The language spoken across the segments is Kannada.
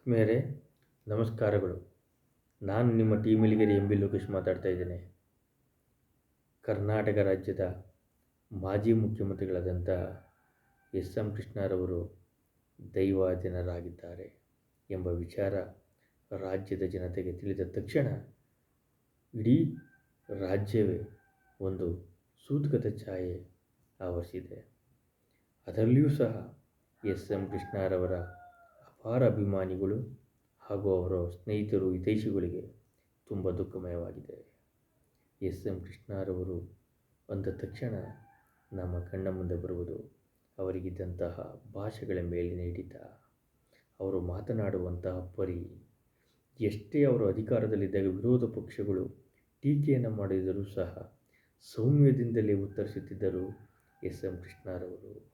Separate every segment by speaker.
Speaker 1: ಆತ್ಮೀಯರೇ ನಮಸ್ಕಾರಗಳು. ನಾನು ನಿಮ್ಮ ಟಿ ಮಿಲಿಗರಿ ಎಂ ಬಿ ಲೋಕೇಶ್ ಮಾತಾಡ್ತಾ ಇದ್ದೇನೆ. ಕರ್ನಾಟಕ ರಾಜ್ಯದ ಮಾಜಿ ಮುಖ್ಯಮಂತ್ರಿಗಳಾದಂಥ ಎಸ್ ಎಂ ಕೃಷ್ಣರವರು ದೈವಾಧೀನರಾಗಿದ್ದಾರೆ ಎಂಬ ವಿಚಾರ ರಾಜ್ಯದ ಜನತೆಗೆ ತಿಳಿದ ತಕ್ಷಣ ಇಡೀ ರಾಜ್ಯವೇ ಒಂದು ಸೂತಕದ ಛಾಯೆ ಆವರಿಸಿದೆ. ಅದರಲ್ಲಿಯೂ ಸಹ ಎಸ್ ಎಂ ಕೃಷ್ಣರವರ ಅಪಾರ ಅಭಿಮಾನಿಗಳು ಹಾಗೂ ಅವರ ಸ್ನೇಹಿತರು ಹಿತೈಷಿಗಳಿಗೆ ತುಂಬ ದುಃಖಮಯವಾಗಿದೆ. ಎಸ್. ಎಂ. ಕೃಷ್ಣರವರು ಅಂದ ತಕ್ಷಣ ನಮ್ಮ ಕಣ್ಣ ಮುಂದೆ ಬರುವುದು ಅವರಿಗಿದ್ದಂತಹ ಭಾಷೆಗಳ ಮೇಲೆ ಹಿಡಿತ ಅವರು ಮಾತನಾಡುವಂತಹ ಪರಿ. ಎಷ್ಟೇ ಅವರು ಅಧಿಕಾರದಲ್ಲಿದ್ದಾಗ ವಿರೋಧ ಪಕ್ಷಗಳು ಟೀಕೆಯನ್ನು ಮಾಡಿದರೂ ಸಹ ಸೌಮ್ಯದಿಂದಲೇ ಉತ್ತರಿಸುತ್ತಿದ್ದರು ಎಸ್. ಎಂ. ಕೃಷ್ಣರವರು.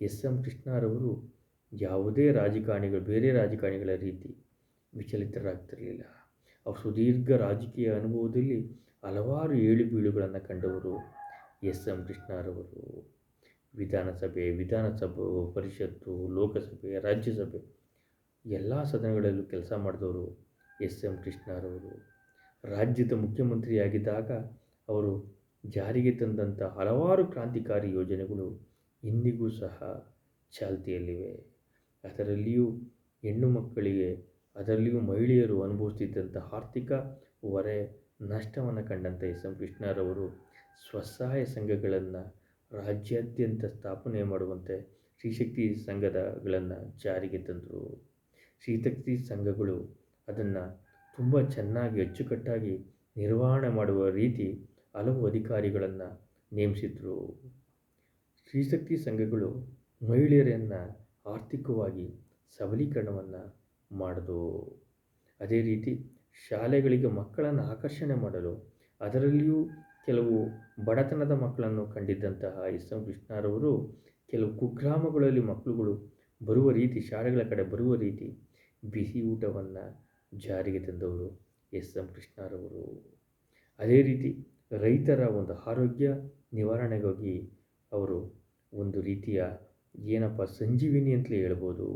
Speaker 1: ಎಸ್. ಎಂ. ಕೃಷ್ಣರವರು ಯಾವುದೇ ರಾಜಕಾರಣಿಗಳು, ಬೇರೆ ರಾಜಕಾರಣಿಗಳ ರೀತಿ ವಿಚಲಿತರಾಗ್ತಿರಲಿಲ್ಲ. ಅವರು ಸುದೀರ್ಘ ರಾಜಕೀಯ ಅನುಭವದಲ್ಲಿ ಹಲವಾರು ಏಳು ಬೀಳುಗಳನ್ನು ಕಂಡವರು ಎಸ್ ಎಂ ಕೃಷ್ಣರವರು. ವಿಧಾನಸಭೆ ವಿಧಾನಸಭೆ ಪರಿಷತ್ತು, ಲೋಕಸಭೆ, ರಾಜ್ಯಸಭೆ ಎಲ್ಲ ಸದನಗಳಲ್ಲೂ ಕೆಲಸ ಮಾಡಿದವರು ಎಸ್ ಎಂ ಕೃಷ್ಣರವರು. ರಾಜ್ಯದ ಮುಖ್ಯಮಂತ್ರಿಯಾಗಿದ್ದಾಗ ಅವರು ಜಾರಿಗೆ ತಂದಂಥ ಹಲವಾರು ಕ್ರಾಂತಿಕಾರಿ ಯೋಜನೆಗಳು ಇಂದಿಗೂ ಸಹ ಚಾಲ್ತಿಯಲ್ಲಿವೆ. ಅದರಲ್ಲಿಯೂ ಹೆಣ್ಣು ಮಕ್ಕಳಿಗೆ, ಅದರಲ್ಲಿಯೂ ಮಹಿಳೆಯರು ಅನುಭವಿಸ್ತಿದ್ದಂಥ ಆರ್ಥಿಕ ಹೊರೆ ನಷ್ಟವನ್ನು ಕಂಡಂಥ ಎಸ್ ಎಂ ಕೃಷ್ಣರವರು ಸ್ವಸಹಾಯ ಸಂಘಗಳನ್ನು ರಾಜ್ಯಾದ್ಯಂತ ಸ್ಥಾಪನೆ ಮಾಡುವಂತೆ ಶ್ರೀಶಕ್ತಿ ಸಂಘದಗಳನ್ನು ಜಾರಿಗೆ ತಂದರು. ಶ್ರೀಶಕ್ತಿ ಸಂಘಗಳು ಅದನ್ನು ತುಂಬ ಚೆನ್ನಾಗಿ ಅಚ್ಚುಕಟ್ಟಾಗಿ ನಿರ್ವಹಣೆ ಮಾಡುವ ರೀತಿ ಹಲವು ಅಧಿಕಾರಿಗಳನ್ನು ನೇಮಿಸಿದರು. ಶ್ರೀಶಕ್ತಿ ಸಂಘಗಳು ಮಹಿಳೆಯರನ್ನು ಆರ್ಥಿಕವಾಗಿ ಸಬಲೀಕರಣವನ್ನು ಮಾಡಿದವು ಅದೇ ರೀತಿ ಶಾಲೆಗಳಿಗೆ ಮಕ್ಕಳನ್ನು ಆಕರ್ಷಣೆ ಮಾಡಲು ಅದರಲ್ಲಿಯೂ ಕೆಲವು ಬಡತನದ ಮಕ್ಕಳನ್ನು ಕಂಡಿದ್ದಂತಹ ಎಸ್ ಎಂ ಕೃಷ್ಣರವರು ಕೆಲವು ಕುಗ್ರಾಮಗಳಲ್ಲಿ ಮಕ್ಕಳುಗಳು ಬರುವ ರೀತಿ, ಶಾಲೆಗಳ ಕಡೆ ಬರುವ ರೀತಿ ಬಿಸಿ ಊಟವನ್ನು ಜಾರಿಗೆ ತಂದವರು ಎಸ್ ಎಂ ಕೃಷ್ಣರವರು ಅದೇ ರೀತಿ ರೈತರ ಒಂದು ಆರೋಗ್ಯ ನಿವಾರಣೆಗಾಗಿ ಅವರು ಒಂದು ರೀತಿಯ ಏನಪ್ಪ ಸಂಜೀವಿನಿ ಅಂತಲೇ ಹೇಳ್ಬೋದು.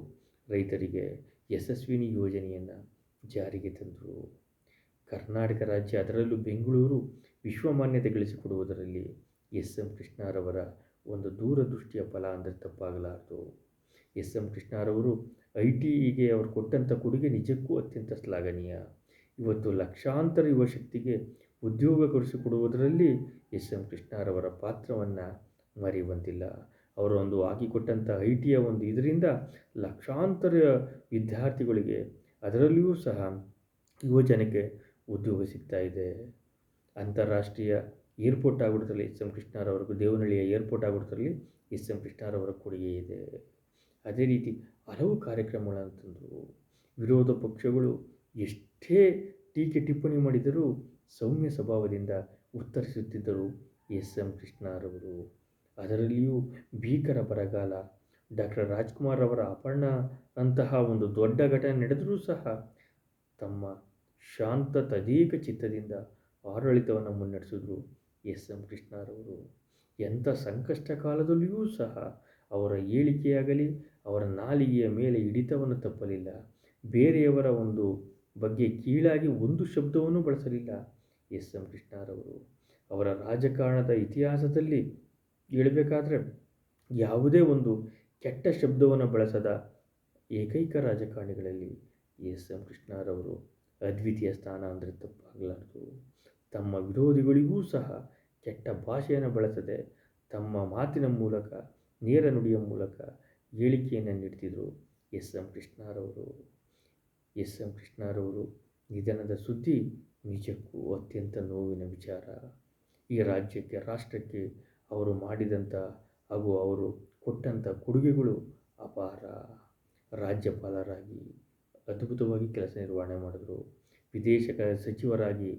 Speaker 1: ರೈತರಿಗೆ ಯಶಸ್ವಿನಿ ಯೋಜನೆಯನ್ನು ಜಾರಿಗೆ ತಂದರು. ಕರ್ನಾಟಕ ರಾಜ್ಯ, ಅದರಲ್ಲೂ ಬೆಂಗಳೂರು ವಿಶ್ವಮಾನ್ಯತೆ ಗಳಿಸಿಕೊಡುವುದರಲ್ಲಿ ಎಸ್ ಎಂ ಕೃಷ್ಣರವರ ಒಂದು ದೂರದೃಷ್ಟಿಯ ಫಲ ಅಂದರೆ ತಪ್ಪಾಗಲಾರದು. ಎಸ್ ಎಂ ಕೃಷ್ಣರವರು ಐ ಟಿಗೆ ಅವರು ಕೊಟ್ಟಂಥ ಕೊಡುಗೆ ನಿಜಕ್ಕೂ ಅತ್ಯಂತ ಶ್ಲಾಘನೀಯ. ಇವತ್ತು ಲಕ್ಷಾಂತರ ಯುವ ಶಕ್ತಿಗೆ ಉದ್ಯೋಗ ಕೊಡಿಸಿಕೊಡುವುದರಲ್ಲಿ ಎಸ್ ಎಂ ಕೃಷ್ಣರವರ ಪಾತ್ರವನ್ನು ಮರೆಯುವಂತಿಲ್ಲ. ಅವರು ಒಂದು ಹಾಕಿಕೊಟ್ಟಂಥ ಐ ಟಿಯ ಒಂದು ಇದರಿಂದ ಲಕ್ಷಾಂತರ ವಿದ್ಯಾರ್ಥಿಗಳಿಗೆ ಅದರಲ್ಲಿಯೂ ಸಹ ಯುವಜನಕ್ಕೆ ಉದ್ಯೋಗ ಸಿಗ್ತಾ ಇದೆ. ಅಂತಾರಾಷ್ಟ್ರೀಯ ಏರ್ಪೋರ್ಟ್ ಆಗಿಬಿಡುತ್ತಲ್ಲಿ ಎಸ್ ಎಂ ಕೃಷ್ಣರವರೆಗೂ ದೇವನಹಳ್ಳಿಯ ಏರ್ಪೋರ್ಟ್ ಆಗಿಬಿಡುತ್ತಲ್ಲಿ ಎಸ್ ಎಂ ಕೃಷ್ಣರವರ ಕೊಡುಗೆ ಇದೆ. ಅದೇ ರೀತಿ ಹಲವು ಕಾರ್ಯಕ್ರಮಗಳನ್ನು ತಂದರು. ವಿರೋಧ ಪಕ್ಷಗಳು ಎಷ್ಟೇ ಟೀಕೆ ಟಿಪ್ಪಣಿ ಮಾಡಿದರೂ ಸೌಮ್ಯ ಸ್ವಭಾವದಿಂದ ಉತ್ತರಿಸುತ್ತಿದ್ದರು ಎಸ್ ಎಂ ಕೃಷ್ಣರವರು. ಅದರಲ್ಲಿಯೂ ಭೀಕರ ಬರಗಾಲ. ಡಾಕ್ಟರ್ ರಾಜ್ಕುಮಾರ್ ಅವರ ಅಪರ್ಣ ಅಂತಹ ಒಂದು ದೊಡ್ಡ ಘಟನೆ ನಡೆದರೂ ಸಹ ತಮ್ಮ ಶಾಂತ ತದೇಕ ಚಿತ್ತದಿಂದ ಆಡಳಿತವನ್ನು ಮುನ್ನಡೆಸಿದ್ರು ಎಸ್ ಎಂ ಕೃಷ್ಣರವರು. ಎಂಥ ಸಂಕಷ್ಟ ಕಾಲದಲ್ಲಿಯೂ ಸಹ ಅವರ ಹೇಳಿಕೆಯಾಗಲಿ ಅವರ ನಾಲಿಗೆಯ ಮೇಲೆ ಹಿಡಿತವನ್ನು ತಪ್ಪಲಿಲ್ಲ. ಬೇರೆಯವರ ಒಂದು ಬಗ್ಗೆ ಕೀಳಾಗಿ ಒಂದು ಶಬ್ದವನ್ನು ಬಳಸಲಿಲ್ಲ ಎಸ್ ಎಂ ಕೃಷ್ಣರವರು. ಅವರ ರಾಜಕಾರಣದ ಇತಿಹಾಸದಲ್ಲಿ ಹೇಳಬೇಕಾದ್ರೆ ಯಾವುದೇ ಒಂದು ಕೆಟ್ಟ ಶಬ್ದವನ್ನು ಬಳಸದ ಏಕೈಕ ರಾಜಕಾರಣಿಗಳಲ್ಲಿ ಎಸ್ ಎಂ ಕೃಷ್ಣರವರು ಅದ್ವಿತೀಯ ಸ್ಥಾನ ಅಂದರೆ ತಪ್ಪಾಗಲಾರದು. ತಮ್ಮ ವಿರೋಧಿಗಳಿಗೂ ಸಹ ಕೆಟ್ಟ ಭಾಷೆಯನ್ನು ಬಳಸದೆ ತಮ್ಮ ಮಾತಿನ ಮೂಲಕ, ನೇರ ನುಡಿಯ ಮೂಲಕ ಹೇಳಿಕೆಯನ್ನು ನೀಡ್ತಿದ್ರು ಎಸ್ ಎಂ ಕೃಷ್ಣರವರು ಎಸ್ ಎಂ ಕೃಷ್ಣರವರು ನಿಧನದ ಸುದ್ದಿ ನಿಜಕ್ಕೂ ಅತ್ಯಂತ ನೋವಿನ ವಿಚಾರ. ಈ ರಾಜ್ಯಕ್ಕೆ, ರಾಷ್ಟ್ರಕ್ಕೆ ಅವರು ಮಾಡಿದಂಥ ಹಾಗೂ ಅವರು ಕೊಟ್ಟಂಥ ಕೊಡುಗೆಗಳು ಅಪಾರ ರಾಜ್ಯಪಾಲರಾಗಿ ಅದ್ಭುತವಾಗಿ ಕೆಲಸ ನಿರ್ವಹಣೆ ಮಾಡಿದರು. ವಿದೇಶ ಸಚಿವರಾಗಿ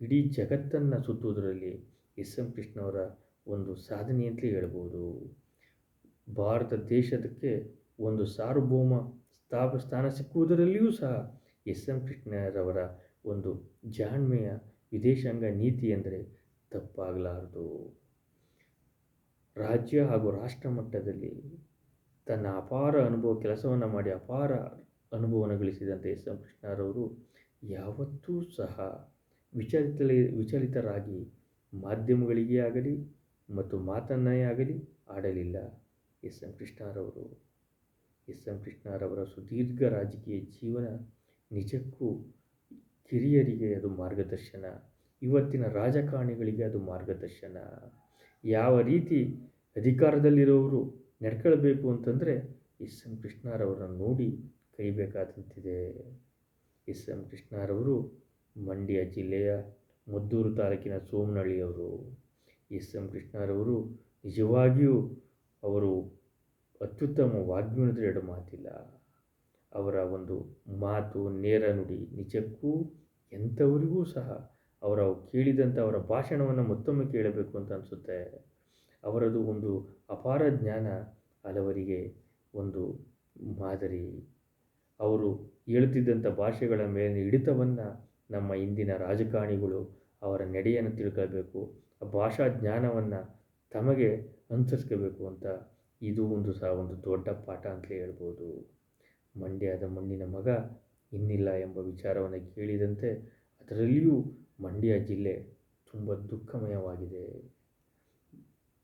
Speaker 1: ಇಡೀ ಜಗತ್ತನ್ನು ಸುತ್ತುವುದರಲ್ಲಿ ಎಸ್ ಎಂ ಕೃಷ್ಣವರ ಒಂದು ಸಾಧನೆ ಅಂತಲೇ ಹೇಳ್ಬೋದು. ಭಾರತ ದೇಶದಕ್ಕೆ ಒಂದು ಸಾರ್ವಭೌಮ ಸ್ಥಾಪ, ಸ್ಥಾನ ಸಿಕ್ಕುವುದರಲ್ಲಿಯೂ ಸಹ ಎಸ್ ಎಂ ಕೃಷ್ಣರವರ ಒಂದು ಜಾಣ್ಮೆಯ ವಿದೇಶಾಂಗ ನೀತಿ ಎಂದರೆ ತಪ್ಪಾಗಲಾರದು. ರಾಜ್ಯ ಹಾಗೂ ರಾಷ್ಟ್ರ ಮಟ್ಟದಲ್ಲಿ ತನ್ನ ಅಪಾರ ಅನುಭವ, ಕೆಲಸವನ್ನು ಮಾಡಿ ಅಪಾರ ಅನುಭವವನ್ನು ಗಳಿಸಿದಂಥ ಎಸ್. ಎಂ. ಕೃಷ್ಣರವರು ಯಾವತ್ತೂ ಸಹ ವಿಚಲಿತಲಿ, ವಿಚಲಿತರಾಗಿ ಮಾಧ್ಯಮಗಳಿಗೆ ಆಗಲಿ ಮತ್ತು ಮಾತನ್ನೇ ಆಗಲಿ ಆಡಲಿಲ್ಲ ಎಸ್. ಎಂ. ಕೃಷ್ಣರವರು. ಎಸ್. ಎಂ. ಕೃಷ್ಣರವರ ಸುದೀರ್ಘ ರಾಜಕೀಯ ಜೀವನ ನಿಜಕ್ಕೂ ಕಿರಿಯರಿಗೆ ಅದು ಮಾರ್ಗದರ್ಶನ, ಇವತ್ತಿನ ರಾಜಕಾರಣಿಗಳಿಗೆ ಅದು ಮಾರ್ಗದರ್ಶನ. ಯಾವ ರೀತಿ ಅಧಿಕಾರದಲ್ಲಿರೋರು ನಡ್ಕೊಳ್ಬೇಕು ಅಂತಂದರೆ ಎಸ್ ಎಂ ಕೃಷ್ಣರವರನ್ನು ನೋಡಿ ಕಲಿಬೇಕಾದಂತಿದೆ ಎಸ್ ಎಂ ಕೃಷ್ಣರವರು ಮಂಡ್ಯ ಜಿಲ್ಲೆಯ ಮದ್ದೂರು ತಾಲೂಕಿನ ಸೋಮನಹಳ್ಳಿಯವರು ಎಸ್ ಎಂ ಕೃಷ್ಣರವರು ನಿಜವಾಗಿಯೂ ಅವರು ಅತ್ಯುತ್ತಮ ವಾಗ್ಮಿಣಿದ್ರೆ ಎರಡು ಮಾತಿಲ್ಲ. ಅವರ ಒಂದು ಮಾತು, ನೇರ ನುಡಿ, ನಿಜಕ್ಕೂ ಎಂಥವರಿಗೂ ಸಹ ಅವರ ಕೇಳಿದಂಥ ಅವರ ಭಾಷಣವನ್ನು ಮತ್ತೊಮ್ಮೆ ಕೇಳಬೇಕು ಅಂತ ಅನಿಸುತ್ತೆ. ಅವರದು ಒಂದು ಅಪಾರ ಜ್ಞಾನ ಹಲವರಿಗೆ ಒಂದು ಮಾದರಿ. ಅವರು ಹೇಳುತ್ತಿದ್ದಂಥ ಭಾಷೆಗಳ ಮೇಲಿನ ಹಿಡಿತವನ್ನು ನಮ್ಮ ಇಂದಿನ ರಾಜಕಾರಣಿಗಳು ಅವರ ನಡೆಯನ್ನು ತಿಳ್ಕೊಳ್ಬೇಕು. ಆ ಭಾಷಾ ಜ್ಞಾನವನ್ನು ತಮಗೆ ಅನುಸರಿಸ್ಕೋಬೇಕು ಅಂತ ಇದು ಒಂದು ಸಹ ಒಂದು ದೊಡ್ಡ ಪಾಠ ಅಂತಲೇ ಹೇಳ್ಬೋದು. ಮಂಡ್ಯದ ಮಣ್ಣಿನ ಮಗ ಇನ್ನಿಲ್ಲ ಎಂಬ ವಿಚಾರವನ್ನು ಕೇಳಿದಂತೆ ಅದರಲ್ಲಿಯೂ ಮಂಡ್ಯ ಜಿಲ್ಲೆ ತುಂಬ ದುಃಖಮಯವಾಗಿದೆ.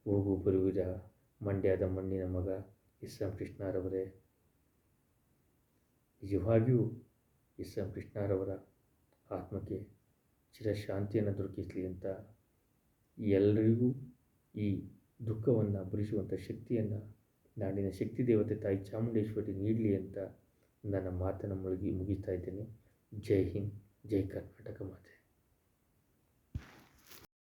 Speaker 1: ಹೋಗು ಬರುವಿರ ಮಂಡ್ಯದ ಮಣ್ಣಿನ ಮಗ ಎಸ್. ಎಂ. ಕೃಷ್ಣರವರೇ. ನಿಜವಾಗಿಯೂ ಎಸ್. ಎಂ. ಕೃಷ್ಣರವರ ಆತ್ಮಕ್ಕೆ ಚಿರಶಾಂತಿಯನ್ನು ದೊರಕಿಸಲಿ ಅಂತ ಎಲ್ಲರಿಗೂ ಈ ದುಃಖವನ್ನು ಭರಿಸುವಂಥ ಶಕ್ತಿಯನ್ನು ನಾಡಿನ ಶಕ್ತಿ ದೇವತೆ ತಾಯಿ ಚಾಮುಂಡೇಶ್ವರಿ ನೀಡಲಿ ಅಂತ ನನ್ನ ಮಾತನ್ನು ಮುಳುಗಿ ಮುಗಿಸ್ತಾ ಇದ್ದೇನೆ. ಜೈ ಹಿಂದ್, ಜೈ ಕರ್ನಾಟಕ ಮಾತೆ.